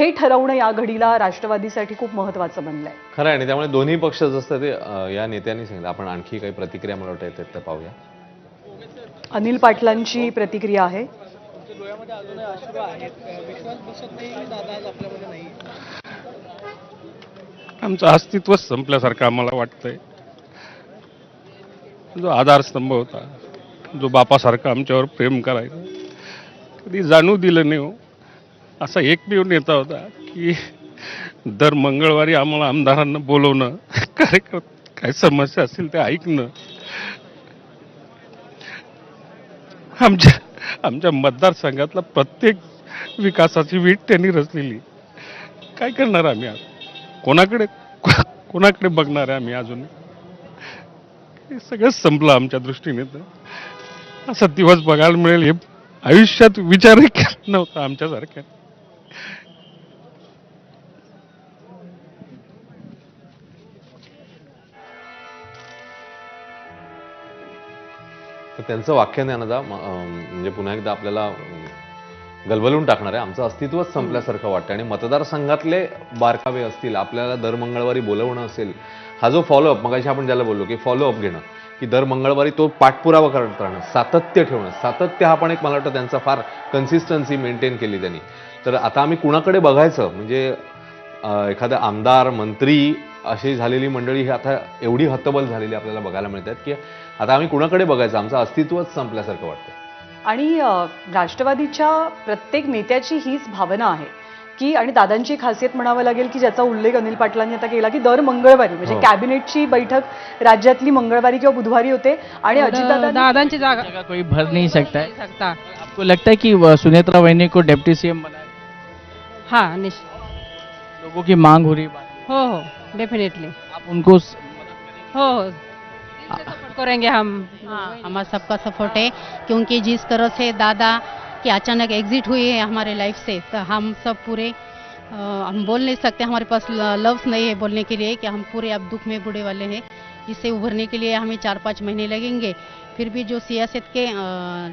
हे ठरवणं या घडीला राष्ट्रवादीसाठी खूप महत्वाचं बनलंय. खरं आहे आणि त्यामुळे दोन्ही पक्ष जसं ते या नेत्यांनी सांगितलं. आपण आणखी काही प्रतिक्रिया मला वाटतं येतात तर पाहूया. अनिल पाटलांची प्रतिक्रिया आहे. आहेत आमचं अस्तित्वच संपल्यासारखं आम्हाला वाटतंय. जो आधारस्तंभ होता जो बापासारखा आमच्यावर प्रेम करायचा कधी जाणू दिलं नाही हो. असा एकमेव नेता होता की दर मंगळवारी आम्हाला आमदारांना बोलवणं कार्यक्रम काय समस्या असेल ते ऐकणं. आमच्या आमच्या मतदारसंघातला प्रत्येक विकासाची वीट त्यांनी रचलेली. काय करणार आम्ही आज? कोणाकडे कोणाकडे बघणार आहे आम्ही अजून? हे सगळं संपलं आमच्या दृष्टीने तर. असा दिवस बघायला मिळेल हे आयुष्यात विचारही केला नव्हता आमच्यासारख्या. तर त्यांचं वाक्य आहे ना म्हणजे पुन्हा एकदा आपल्याला गलबलून टाकणार आहे. आमचं अस्तित्वच संपल्यासारखं वाटतं आणि मतदारसंघातले बारकावे असतील आपल्याला दर मंगळवारी बोलवणं असेल हा जो फॉलोअप मगाशी आपण ज्याला बोललो की फॉलोअप घेणं की दर मंगळवारी तो पाठपुरावा करत राहणं सातत्य ठेवणं सातत्य हा पण एक मला वाटतं त्यांचा फार कन्सिस्टन्सी मेंटेन केली त्यांनी. तर आता आम्ही कुणाकडे बघायचं? म्हणजे एखादा आमदार मंत्री अशी झालेली मंडळी ही आता एवढी हतबल झालेली आपल्याला बघायला मिळतात की आता आम्ही कुणाकडे बघायचं? आमचं अस्तित्वच संपल्यासारखं वाटतं आणि राष्ट्रवादीच्या प्रत्येक नेत्याची हीच भावना आहे की आणि दादांची खासियत म्हणावं लागेल की ज्याचा उल्लेख अनिल पाटलांनी आता केला की दर मंगळवारी म्हणजे हो. कॅबिनेटची बैठक राज्यातली मंगळवारी किंवा बुधवारी होते आणि अजितदादा दादांची जागा कोई भर नहीं सकता है सकता आपको लगता है कि सुनेत्रा वहिनी को डिप्टी सीएम बनाए हाँ निश्चित लोगों की मांग हो रही है हो हो डेफिनेटली आप उनको हो हो. करेंगे हम। हाँ हमारा सबका सपोर्ट है क्योंकि जिस तरह से दादा की अचानक एग्जिट हुई है हमारे लाइफ से तो हम सब पूरे अ, हम बोल नहीं सकते हमारे पास लव्स नहीं है बोलने के लिए कि हम पूरे अब दुख में बुढ़े वाले हैं। इससे उभरने के लिए हमें चार पाँच महीने लगेंगे। फिर भी जो सियासत के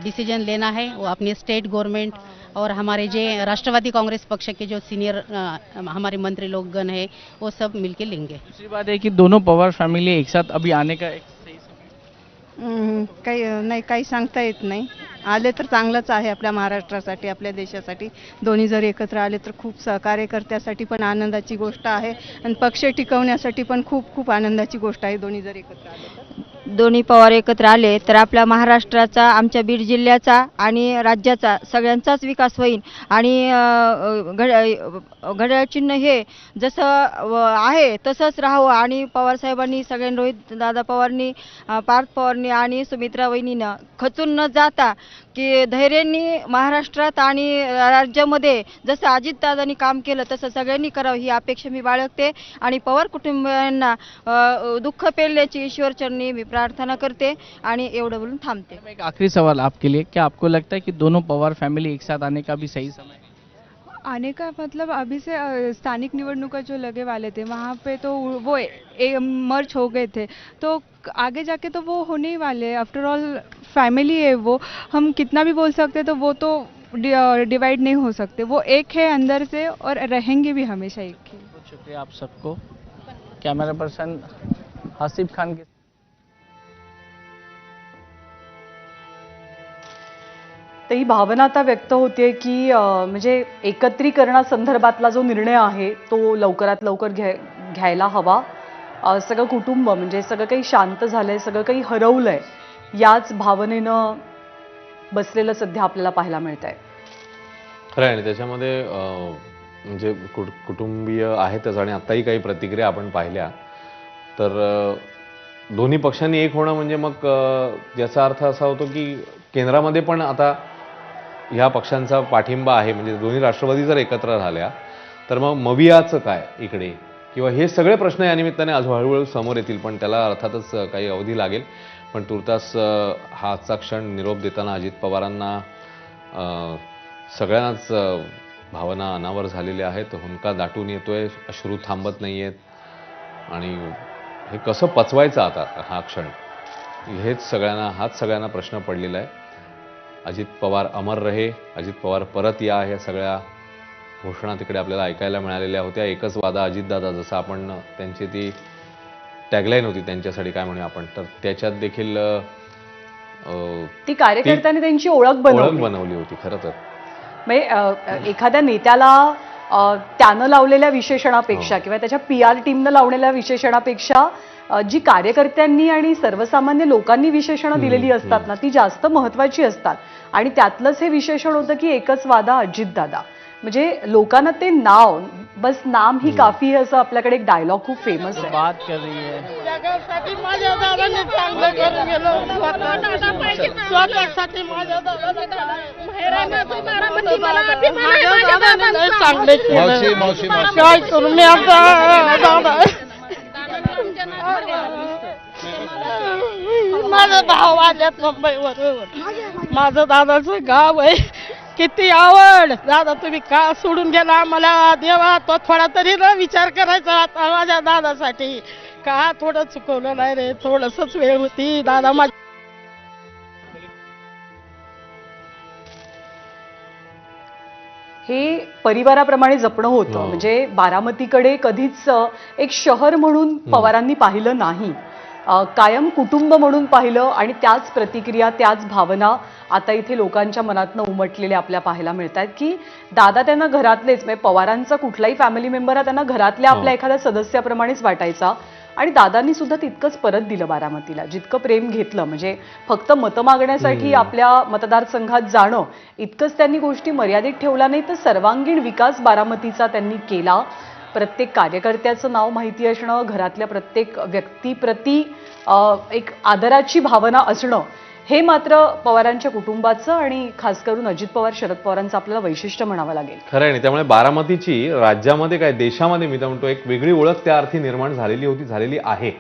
डिसीज़न लेना है वो अपने स्टेट गवर्नमेंट और हमारे जो राष्ट्रवादी कांग्रेस पक्ष के जो सीनियर हमारे मंत्री लोग गण है वो सब मिलके लेंगे। दूसरी बात है कि दोनों पवार फैमिली एक साथ अभी आने का एक काही नाही काही सांगता येत नाही. आले तर चांगलंच आहे आपल्या महाराष्ट्रासाठी आपल्या देशासाठी. दोन्ही जर एकत्र आले तर खूप सहकार्यकर्त्यासाठी पण आनंदाची गोष्ट आहे. आणि पक्ष टिकवण्यासाठी पण खूप खूप आनंदाची गोष्ट आहे दोन्ही जर एकत्र आले तर. दोन्ही पवार एकत्र आले तर आपल्या महाराष्ट्राचा आमच्या बीड जिल्ह्याचा आणि राज्याचा सगळ्यांचाच विकास होईल आणि घड घड्याळचिन्ह घड्याळ चिन्ह हे जसं व आहे तसंच राहावं. आणि पवारसाहेबांनी सगळ्यां रोहित दादा पवारनी पार्थ पवारनी आणि सुमित्रा वहिनीनं खचून न जाता की धैर्याने महाराष्ट्रात आणि राज्यामध्ये जसं अजितदादांनी काम केलं तसं सगळ्यांनी करावं ही अपेक्षा मी बाळगते. आणि पवार कुटुंबियांना दुःख पेलण्याची ईश्वरचरणी मी प्रार्थना करते आणि एवढं बोलून थांबते. एक आखिरी सवाल आपके लिए. क्या आपको लगता है कि दोनों पवार फैमिली एक साथ आने का भी सही समय है? आने का मतलब अभी से स्थानिक निवडणुका जो लगे वाले थे वहाँ पे तो वो ए, मर्ज हो गए थे. तो आगे जाके तो वो होने ही वाले आफ्टर ऑल फैमिली है वो हम कितना भी बोल सकते तो वो तो डिवाइड नहीं हो सकते। वो एक है अंदर से और रहेंगे भी हमेशा एक ही। शुक्रिया आप सबको। कैमरा पर्सन हासिफ खान के तर ही भावना आता व्यक्त होते की म्हणजे एकत्रीकरणासंदर्भातला जो निर्णय आहे तो लवकरात लवकर घ्या घ्यायला हवा. सगळं कुटुंब म्हणजे सगळं काही शांत झालंय सगळं काही हरवलंय. याच भावनेनं बसलेलं सध्या आपल्याला पाहायला मिळत आहे खरं आहे आणि त्याच्यामध्ये म्हणजे कुट कुटुंबीय आहेतच आणि आत्ताही काही प्रतिक्रिया आपण पाहिल्या. तर दोन्ही पक्षांनी एक होणं म्हणजे मग याचा अर्थ असा होतो की केंद्रामध्ये पण आता ह्या पक्षांचा पाठिंबा आहे. म्हणजे दोन्ही राष्ट्रवादी जर एकत्र झाल्या तर मग मवियाचं काय इकडे? किंवा हे सगळे प्रश्न या निमित्ताने आज हळूहळू समोर येतील पण त्याला अर्थातच काही अवधी लागेल. पण तुर्तास हा आजचा क्षण निरोप देताना अजित पवारांना सगळ्यांनाच भावना अनावर झालेल्या आहेत. हुंका दाटून येतोय अश्रू थांबत नाही आहेत आणि हे कसं पचवायचं आता हा क्षण? हेच सगळ्यांना हाच सगळ्यांना प्रश्न पडलेला आहे. अजित पवार अमर रहे अजित पवार परत या ह्या सगळ्या घोषणा तिकडे आपल्याला ऐकायला मिळालेल्या होत्या. एकच वादा अजितदादा जसं आपण त्यांची ती टॅगलाईन होती त्यांच्यासाठी काय म्हणूया आपण. तर त्याच्यात देखील ती कार्यकर्त्यांनी त्यांची ओळख बनवली. बनवली होती खरं तर. म्हणजे एखाद्या नेत्याला त्यानं लावलेल्या विशेषणापेक्षा हो. किंवा त्याच्या पी आर टीमनं लावलेल्या विशेषणापेक्षा जी कार्यकर्त्यांनी आणि सर्वसामान्य लोकांनी विशेषणं दिलेली असतात ना ती जास्त महत्वाची असतात. आणि त्यातलंच हे विशेषण होतं की एकच वादा अजितदादा. म्हणजे लोकांना ते नाव बस नाम ही काफी आहे असं आपल्याकडे एक डायलॉग खूप फेमस आहे. बात कर रही है. जगासाठी माझ्या दादाने चांगलं करून गेलं. स्वतः स्वतःसाठी माझ्या दादाने माझ्या दादाने लय चांगले केलं काय करू मी आता? दादा माझा भाव आल्यात मुंबईवर माझं दादाचं गाव आहे. किती आवड. दादा तुम्ही का सोडून गेला मला देवा तो थोडा तरी न विचार करायचा आता माझ्या दादासाठी. का थोडं चुकवलं नाही रे थोडसच वेळ होती. दादा माझ्या हे परिवाराप्रमाणे जपणं होतं. हो. म्हणजे बारामतीकडे कधीच एक शहर म्हणून पवारांनी पाहिलं नाही. कायम कुटुंब म्हणून पाहिलं आणि त्याच प्रतिक्रिया त्याच भावना आता इथे लोकांच्या मनातनं उमटलेल्या आपल्या पाहायला मिळत आहेत की दादा त्यांना घरातलेच म्हणजे पवारांचा कुठलाही फॅमिली मेंबर हा त्यांना घरातल्या आपल्या एखाद्या सदस्याप्रमाणेच वाटायचा आणि दादांनी सुद्धा तितकंच परत दिलं बारामतीला. जितकं प्रेम घेतलं म्हणजे फक्त मतं मागण्यासाठी आपल्या मतदारसंघात जाणं इतकंच त्यांनी गोष्टी मर्यादित ठेवल्या नाही तर सर्वांगीण विकास बारामतीचा त्यांनी केला. प्रत्येक कार्यकर्त्याचं नाव माहिती असणं घरातल्या प्रत्येक व्यक्तीप्रती एक आदराची भावना असणं हे मात्र पवारांच्या कुटुंबाचं आणि खास करून अजित पवार शरद पवारांचं आपल्याला वैशिष्ट्य म्हणावं लागेल. खरं आहे आणि त्यामुळे बारामतीची राज्यामध्ये काय देशामध्ये मी तर म्हणतो एक वेगळी ओळख त्या अर्थी निर्माण झालेली होती झालेली आहे.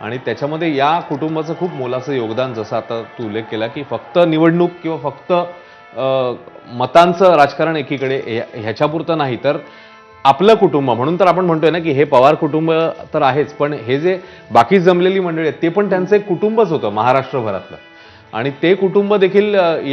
आणि त्याच्यामध्ये या कुटुंबाचं खूप मोलाचं योगदान जसं आता तू उल्लेख केला की फक्त निवडणूक किंवा फक्त मतांचं राजकारण एकीकडे ह्याच्यापुरतं नाही तर आपलं कुटुंब म्हणून तर आपण म्हणतोय ना की हे पवार कुटुंब तर आहेच पण हे जे बाकी जमलेली मंडळी आहेत ते पण त्यांचं एक कुटुंबच होतं महाराष्ट्रभरातलं. आणि ते कुटुंब देखील